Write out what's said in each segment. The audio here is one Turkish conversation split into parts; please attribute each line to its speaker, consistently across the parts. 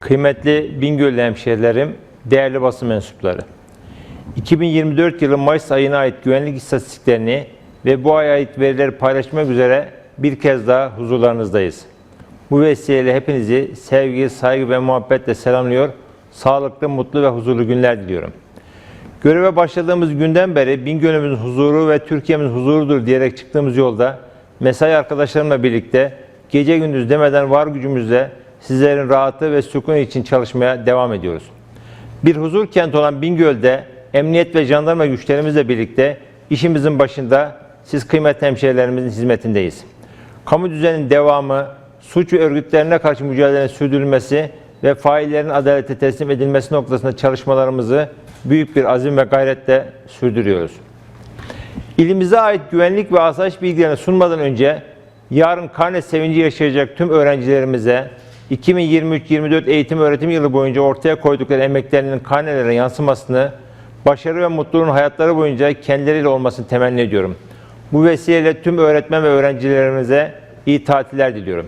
Speaker 1: Kıymetli Bingöl'lü hemşehrilerim, değerli basın mensupları. 2024 yılı Mayıs ayına ait güvenlik istatistiklerini ve bu aya ait verileri paylaşmak üzere bir kez daha huzurlarınızdayız. Bu vesileyle hepinizi sevgi, saygı ve muhabbetle selamlıyor, sağlıklı, mutlu ve huzurlu günler diliyorum. Göreve başladığımız günden beri Bingöl'ümüzün huzuru ve Türkiye'mizin huzurudur diyerek çıktığımız yolda mesai arkadaşlarımla birlikte gece gündüz demeden var gücümüzle sizlerin rahatı ve sükun için çalışmaya devam ediyoruz. Bir huzur kenti olan Bingöl'de emniyet ve jandarma güçlerimizle birlikte işimizin başında siz kıymetli hemşehrilerimizin hizmetindeyiz. Kamu düzeninin devamı, suç ve örgütlerine karşı mücadelenin sürdürülmesi ve faillerin adalete teslim edilmesi noktasında çalışmalarımızı büyük bir azim ve gayretle sürdürüyoruz. İlimize ait güvenlik ve asayiş bilgilerini sunmadan önce yarın karne sevinci yaşayacak tüm öğrencilerimize 2023-24 eğitim öğretim yılı boyunca ortaya koydukları emeklerinin karnelere yansımasını, başarı ve mutluluğun hayatları boyunca kendileriyle olmasını temenni ediyorum. Bu vesileyle tüm öğretmen ve öğrencilerimize iyi tatiller diliyorum.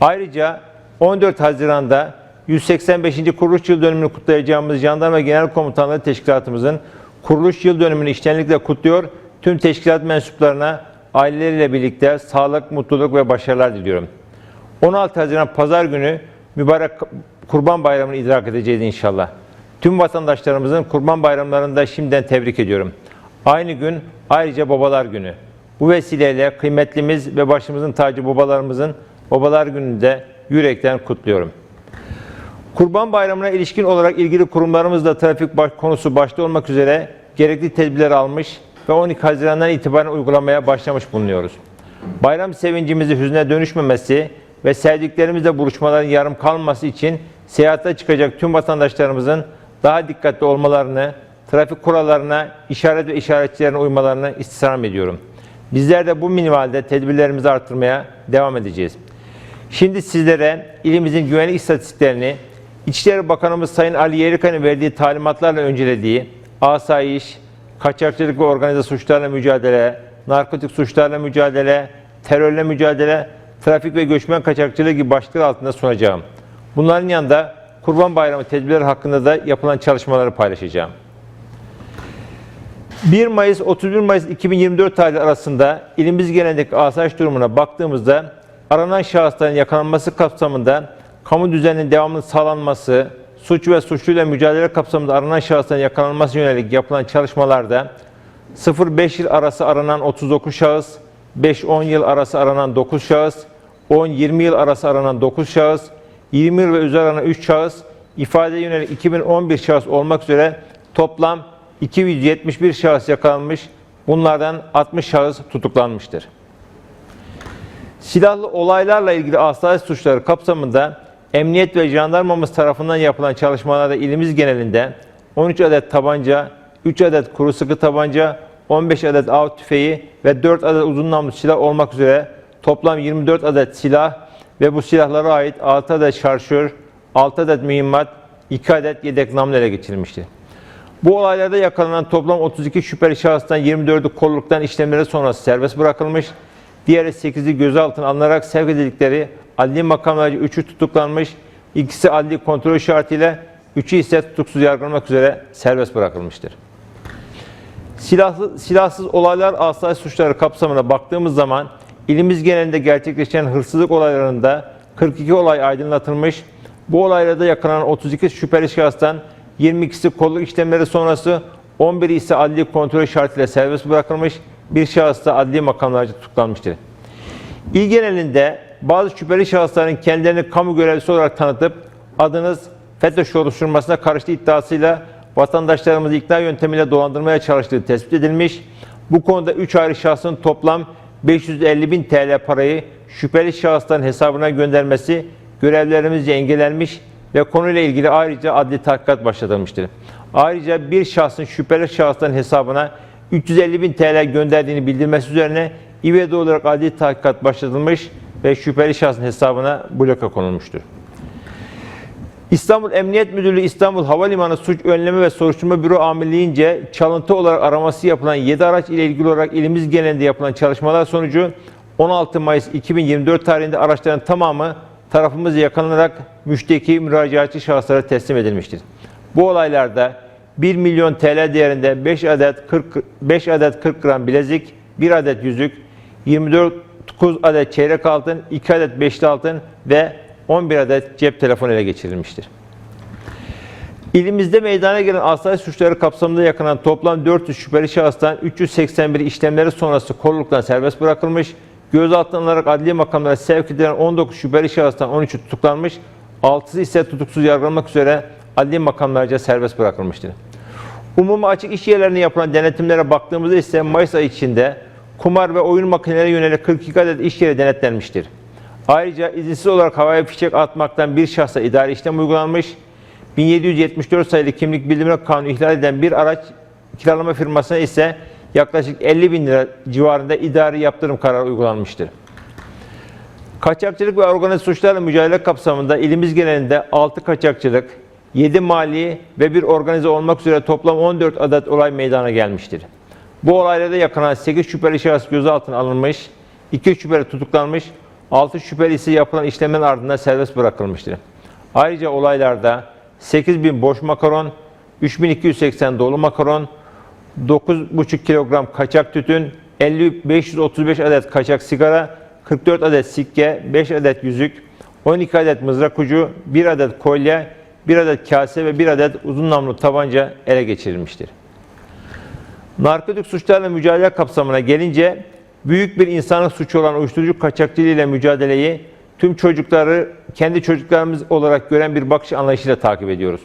Speaker 1: Ayrıca 14 Haziran'da 185. kuruluş yıl dönümünü kutlayacağımız Jandarma Genel Komutanlığı Teşkilatımızın kuruluş yıl dönümünü iştenlikle kutluyor. Tüm teşkilat mensuplarına aileleriyle birlikte sağlık, mutluluk ve başarılar diliyorum. 16 Haziran Pazar günü mübarek Kurban Bayramı'nı idrak edeceğiz inşallah. Tüm vatandaşlarımızın Kurban Bayramlarını da şimdiden tebrik ediyorum. Aynı gün ayrıca Babalar Günü. Bu vesileyle kıymetlimiz ve başımızın tacı babalarımızın Babalar Günü'nü de yürekten kutluyorum. Kurban Bayramı'na ilişkin olarak ilgili kurumlarımızla trafik baş, konusu başta olmak üzere gerekli tedbirler almış ve 12 Haziran'dan itibaren uygulamaya başlamış bulunuyoruz. Bayram sevincimizi hüzne dönüşmemesi ve sevdiklerimizle buluşmaların yarım kalmaması için seyahate çıkacak tüm vatandaşlarımızın daha dikkatli olmalarını, trafik kurallarına, işaret ve işaretçilerine uymalarını istirham ediyorum. Bizler de bu minvalde tedbirlerimizi artırmaya devam edeceğiz. Şimdi sizlere ilimizin güvenlik istatistiklerini, İçişleri Bakanımız Sayın Ali Yerlikaya'nın verdiği talimatlarla öncelediği asayiş, kaçakçılık ve organize suçlarla mücadele, narkotik suçlarla mücadele, terörle mücadele, trafik ve göçmen kaçakçılığı gibi başlıklar altında sunacağım. Bunların yanında Kurban Bayramı tedbirleri hakkında da yapılan çalışmaları paylaşacağım. 1 Mayıs 31 Mayıs 2024 tarihleri arasında ilimiz genelindeki asayiş durumuna baktığımızda aranan şahısların yakalanması kapsamında kamu düzeninin devamlı sağlanması, suç ve suçluyla mücadele kapsamında aranan şahısların yakalanması yönelik yapılan çalışmalarda 0-5 yıl arası aranan 39 şahıs, 5-10 yıl arası aranan 9 şahıs, 10-20 yıl arası aranan 9 şahıs, 20 yıl ve üzeri aranan 3 şahıs, ifade yönelik 2011 şahıs olmak üzere toplam 271 şahıs yakalanmış, bunlardan 60 şahıs tutuklanmıştır. Silahlı olaylarla ilgili asayiş suçları kapsamında emniyet ve jandarmamız tarafından yapılan çalışmalarda ilimiz genelinde 13 adet tabanca, 3 adet kuru sıkı tabanca, 15 adet av tüfeği ve 4 adet uzun namlu silah olmak üzere toplam 24 adet silah ve bu silahlara ait 6 adet şarjör, 6 adet mühimmat, 2 adet yedek namlu ele geçirilmiştir. Bu olaylarda yakalanan toplam 32 şüpheli şahıstan 24'ü kolluktan işlemleri sonrası serbest bırakılmış. Diğeri 8'i gözaltına alınarak sevk edildikleri adli makamlarca 3'ü tutuklanmış, ikisi adli kontrol şartıyla, 3'ü ise tutuksuz yargılanmak üzere serbest bırakılmıştır. Silahlı, silahsız olaylar asayiş suçları kapsamına baktığımız zaman ilimiz genelinde gerçekleşen hırsızlık olaylarında 42 olay aydınlatılmış. Bu olaylarda yakalanan 32 şüpheli şahıstan 22'si kolluk işlemleri sonrası, 11'i ise adli kontrol şartıyla serbest bırakılmış, bir şahıs da adli makamlarca tutuklanmıştır. İl genelinde bazı şüpheli şahısların kendilerini kamu görevlisi olarak tanıtıp adınız FETÖ oluşturmasına karıştığı iddiasıyla vatandaşlarımızı ikna yöntemiyle dolandırmaya çalıştığı tespit edilmiş. Bu konuda 3 ayrı şahsın toplam 550 bin TL parayı şüpheli şahısların hesabına göndermesi görevlerimizce engellenmiş ve konuyla ilgili ayrıca adli tahkikat başlatılmıştır. Ayrıca bir şahsın şüpheli şahısların hesabına 350 bin TL gönderdiğini bildirmesi üzerine İvedi olarak adli tahkikat başlatılmış ve şüpheli şahsın hesabına bloka konulmuştur. İstanbul Emniyet Müdürlüğü İstanbul Havalimanı Suç Önleme ve Soruşturma Büro Amirliğince çalıntı olarak araması yapılan 7 araç ile ilgili olarak ilimiz genelinde yapılan çalışmalar sonucu 16 Mayıs 2024 tarihinde araçların tamamı tarafımız yakalanarak müşteki müracaatçı şahıslara teslim edilmiştir. Bu olaylarda 1 milyon TL değerinde 5 adet 40 5 adet 40 gram bilezik, 1 adet yüzük, 24 9 adet çeyrek altın, 2 adet beşli altın ve 11 adet cep telefonu ele geçirilmiştir. İlimizde meydana gelen asayiş suçları kapsamında yakalanan toplam 400 şüpheli şahıstan 381 işlemleri sonrası koruluktan serbest bırakılmış, gözaltına alınarak adli makamlara sevk edilen 19 şüpheli şahıstan 13'ü tutuklanmış, 6'sı ise tutuksuz yargılanmak üzere adli makamlarca serbest bırakılmıştır. Umumi açık iş yerlerine yapılan denetimlere baktığımızda ise Mayıs ayı içinde kumar ve oyun makinelerine yönelik 42 adet iş yeri denetlenmiştir. Ayrıca izinsiz olarak havaya fişek atmaktan bir şahsa idari işlem uygulanmış, 1774 sayılı kimlik bildirme kanunu ihlal eden bir araç kiralama firmasına ise yaklaşık 50 bin lira civarında idari yaptırım kararı uygulanmıştır. Kaçakçılık ve organize suçlarla mücadele kapsamında ilimiz genelinde 6 kaçakçılık, 7 mali ve bir organize olmak üzere toplam 14 adet olay meydana gelmiştir. Bu olaylarda yakalanan 8 şüpheli şahıs gözaltına alınmış, 2 şüpheli tutuklanmış, 6 şüpheli ise yapılan işlemin ardından serbest bırakılmıştır. Ayrıca olaylarda 8000 boş makaron, 3280 dolu makaron, 9,5 kilogram kaçak tütün, 50 535 adet kaçak sigara, 44 adet sikke, 5 adet yüzük, 12 adet mızrak ucu, 1 adet kolye, 1 adet kase ve 1 adet uzun namlu tabanca ele geçirilmiştir. Narkotik suçlarla mücadele kapsamına gelince büyük bir insanlık suçu olan uyuşturucu kaçakçılığı ile mücadeleyi tüm çocukları kendi çocuklarımız olarak gören bir bakış anlayışıyla takip ediyoruz.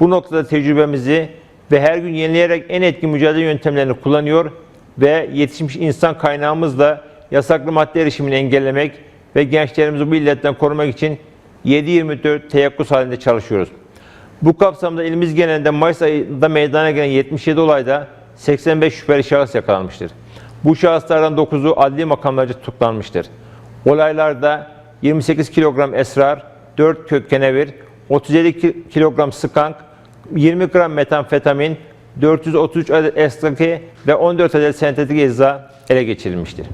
Speaker 1: Bu noktada tecrübemizi ve her gün yenileyerek en etkin mücadele yöntemlerini kullanıyor ve yetişmiş insan kaynağımızla yasaklı madde erişimini engellemek ve gençlerimizi bu illetten korumak için 7-24 teyakkuz halinde çalışıyoruz. Bu kapsamda ilimiz genelinde Mayıs ayında meydana gelen 77 olayda 85 şüpheli şahıs yakalanmıştır. Bu şahıslardan 9'u adli makamlarca tutuklanmıştır. Olaylarda 28 kilogram esrar, 4 kök kenevir, 37 ki- kilogram skank, 20 gram metamfetamin, 433 adet estraki ve 14 adet sentetik ecza ele geçirilmiştir.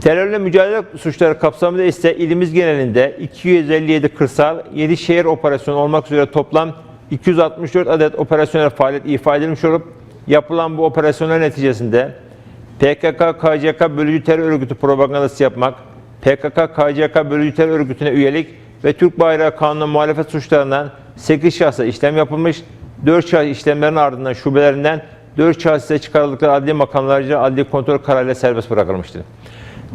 Speaker 1: Terörle mücadele suçları kapsamında ise ilimiz genelinde 257 kırsal, 7 şehir operasyonu olmak üzere toplam 264 adet operasyonel faaliyet ifade edilmiş olup yapılan bu operasyonlar neticesinde PKK, KCK bölücü terör örgütü propagandası yapmak, PKK, KCK bölücü terör örgütüne üyelik ve Türk Bayrağı Kanunu'na muhalefet suçlarından 8 şahsa işlem yapılmış, 4 şahıs işlemlerin ardından şubelerinden 4 şahıs ise çıkarıldıkları adli makamlarca adli kontrol kararıyla serbest bırakılmıştır.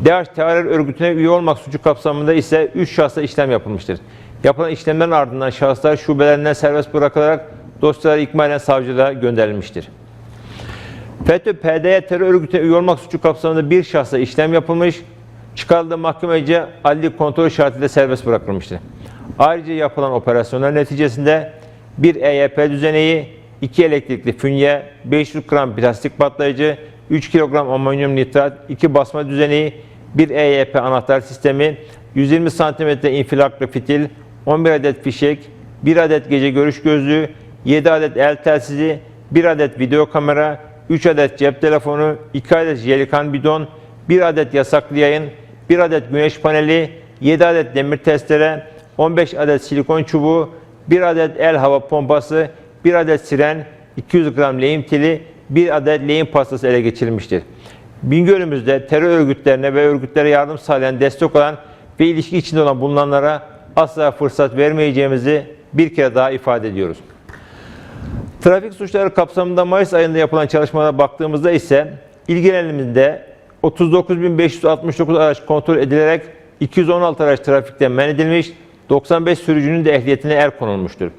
Speaker 1: DH terör örgütüne üye olmak suçu kapsamında ise 3 şahsa işlem yapılmıştır. Yapılan işlemlerin ardından şahıslar şubelerinden serbest bırakılarak dosyalar ikmalen savcılığa gönderilmiştir. FETÖ, PDY terör örgütüne üye olmak suçu kapsamında bir şahsa işlem yapılmış, çıkarıldığı mahkemece adli kontrol şartıyla serbest bırakılmıştır. Ayrıca yapılan operasyonlar neticesinde bir EYP düzeneği, 2 elektrikli fünye, 500 gram plastik patlayıcı, 3 kilogram amonyum nitrat, 2 basma düzeneği, 1 EYP anahtar sistemi, 120 santimetre infilaklı fitil, 11 adet fişek, 1 adet gece görüş gözlüğü, 7 adet el telsizi, 1 adet video kamera, 3 adet cep telefonu, 2 adet jelikan bidon, 1 adet yasaklı yayın, 1 adet güneş paneli, 7 adet demir testere, 15 adet silikon çubuğu, 1 adet el hava pompası, 1 adet siren, 200 gram lehim teli, 1 adet lehim pastası ele geçirilmiştir. Bingöl'ümüzde terör örgütlerine ve örgütlere yardım sağlayan, destek olan ve ilişki içinde olan bulunanlara asla fırsat vermeyeceğimizi bir kere daha ifade ediyoruz. Trafik suçları kapsamında Mayıs ayında yapılan çalışmalara baktığımızda ise il genelimizde 39.569 araç kontrol edilerek 216 araç trafikten men edilmiş, 95 sürücünün de ehliyetine el konulmuştur.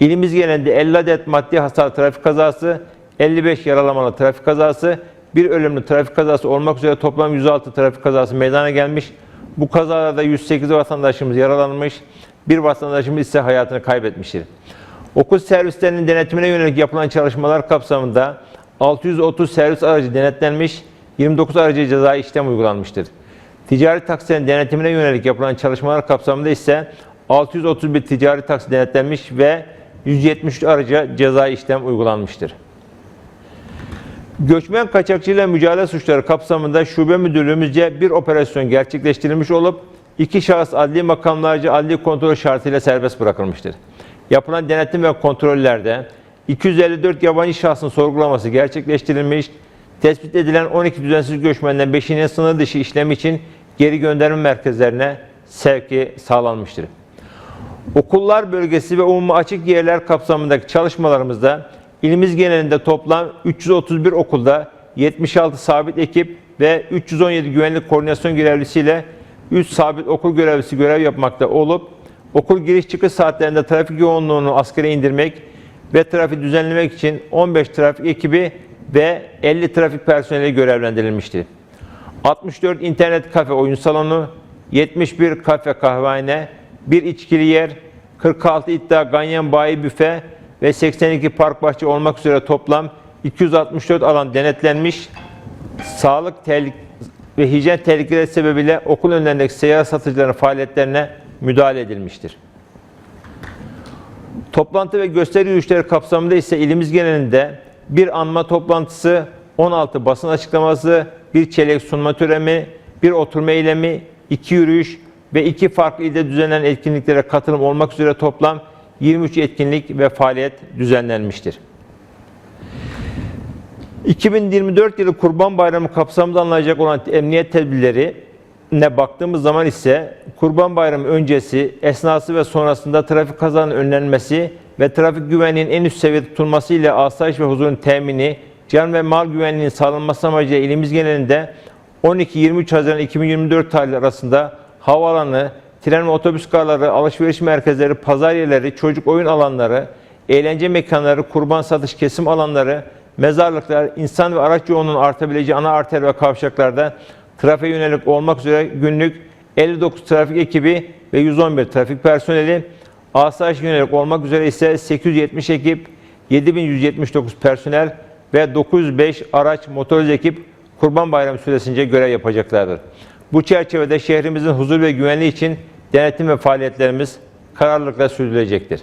Speaker 1: İlimiz genelinde 50 adet maddi hasar trafik kazası, 55 yaralamalı trafik kazası, bir ölümlü trafik kazası olmak üzere toplam 106 trafik kazası meydana gelmiş. Bu kazalarda 108 vatandaşımız yaralanmış, bir vatandaşımız ise hayatını kaybetmiştir. Okul servislerinin denetimine yönelik yapılan çalışmalar kapsamında 630 servis aracı denetlenmiş, 29 aracı ceza işlem uygulanmıştır. Ticari taksilerin denetimine yönelik yapılan çalışmalar kapsamında ise 631 ticari taksi denetlenmiş ve 173 araca ceza işlem uygulanmıştır. Göçmen kaçakçıyla mücadele suçları kapsamında şube müdürlüğümüzce bir operasyon gerçekleştirilmiş olup iki şahıs adli makamlarca adli kontrol şartıyla serbest bırakılmıştır. Yapılan denetim ve kontrollerde 254 yabancı şahsın sorgulaması gerçekleştirilmiş, tespit edilen 12 düzensiz göçmenden 5'inin sınır dışı işlem için geri gönderme merkezlerine sevki sağlanmıştır. Okullar bölgesi ve umumi açık yerler kapsamındaki çalışmalarımızda ilimiz genelinde toplam 331 okulda 76 sabit ekip ve 317 güvenlik koordinasyon görevlisiyle 3 sabit okul görevlisi görev yapmakta olup okul giriş çıkış saatlerinde trafik yoğunluğunu askere indirmek ve trafiği düzenlemek için 15 trafik ekibi ve 50 trafik personeli görevlendirilmiştir. 64 internet kafe oyun salonu, 71 kafe kahvehane, 1 içkili yer, 46 iddia ganyan bayi büfe ve 82 park bahçe olmak üzere toplam 264 alan denetlenmiş. Sağlık tehlike ve hijyen tehlikeleri sebebiyle okul önlerindeki seyyar satıcıların faaliyetlerine müdahale edilmiştir. Toplantı ve gösteri yürüyüşleri kapsamında ise ilimiz genelinde bir anma toplantısı, 16 basın açıklaması, bir çeyrek sunma töreni, bir oturma eylemi, iki yürüyüş ve iki farklı ilde düzenlenen etkinliklere katılım olmak üzere toplam 23 etkinlik ve faaliyet düzenlenmiştir. 2024 yılı Kurban Bayramı kapsamında alınacak olan emniyet tedbirleri ne baktığımız zaman ise Kurban Bayramı öncesi, esnası ve sonrasında trafik kazalarının önlenmesi ve trafik güvenliğinin en üst seviyede tutulması ile asayiş ve huzurun temini, can ve mal güvenliğinin sağlanması amacıyla ilimiz genelinde 12-23 Haziran 2024 tarihleri arasında havaalanı, tren ve otobüs garları, alışveriş merkezleri, pazar yerleri, çocuk oyun alanları, eğlence mekanları, kurban satış kesim alanları, mezarlıklar, insan ve araç yoğunluğunun artabileceği ana arter ve kavşaklarda trafiğe yönelik olmak üzere günlük 59 trafik ekibi ve 111 trafik personeli, asayiş yönelik olmak üzere ise 870 ekip, 7179 personel ve 905 araç motorize ekip Kurban Bayramı süresince görev yapacaklardır. Bu çerçevede şehrimizin huzur ve güvenliği için denetim ve faaliyetlerimiz kararlılıkla sürdürülecektir.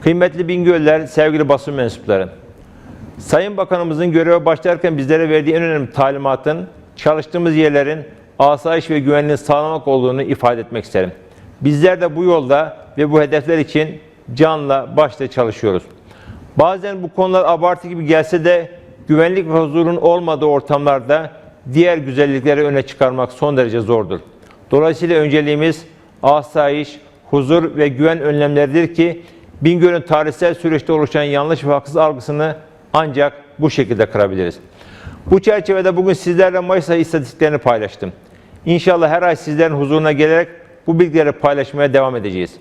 Speaker 1: Kıymetli Bingöller, sevgili basın mensupları, Sayın Bakanımızın göreve başlarken bizlere verdiği en önemli talimatın çalıştığımız yerlerin asayiş ve güvenliğini sağlamak olduğunu ifade etmek isterim. Bizler de bu yolda ve bu hedefler için canla başla çalışıyoruz. Bazen bu konular abartı gibi gelse de güvenlik ve huzurun olmadığı ortamlarda diğer güzellikleri öne çıkarmak son derece zordur. Dolayısıyla önceliğimiz asayiş, huzur ve güven önlemleridir ki Bingöl'ün tarihsel süreçte oluşan yanlış ve haksız algısını ancak bu şekilde kırabiliriz. Bu çerçevede bugün sizlerle Mayıs ayı istatistiklerini paylaştım. İnşallah her ay sizlerin huzuruna gelerek bu bilgileri paylaşmaya devam edeceğiz.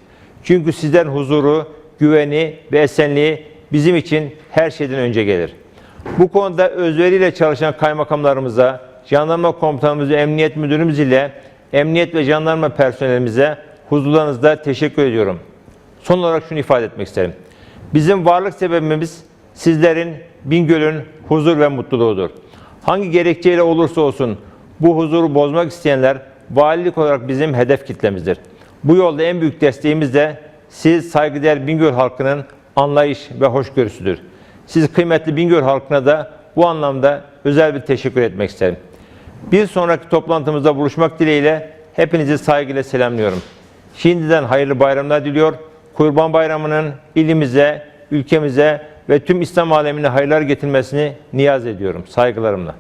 Speaker 1: Çünkü sizlerin huzuru, güveni ve esenliği bizim için her şeyden önce gelir. Bu konuda özveriyle çalışan kaymakamlarımıza, jandarma komutanımız ve emniyet müdürümüz ile emniyet ve jandarma personelimize huzurlarınızda teşekkür ediyorum. Son olarak şunu ifade etmek isterim. Bizim varlık sebebimiz sizlerin Bingöl'ün huzur ve mutluluğudur. Hangi gerekçeyle olursa olsun bu huzuru bozmak isteyenler valilik olarak bizim hedef kitlemizdir. Bu yolda en büyük desteğimiz de siz saygıdeğer Bingöl halkının anlayış ve hoşgörüsüdür. Siz kıymetli Bingöl halkına da bu anlamda özel bir teşekkür etmek isterim. Bir sonraki toplantımızda buluşmak dileğiyle hepinizi saygıyla selamlıyorum. Şimdiden hayırlı bayramlar diliyor. Kurban Bayramı'nın ilimize, ülkemize ve tüm İslam alemine hayırlar getirmesini niyaz ediyorum. Saygılarımla.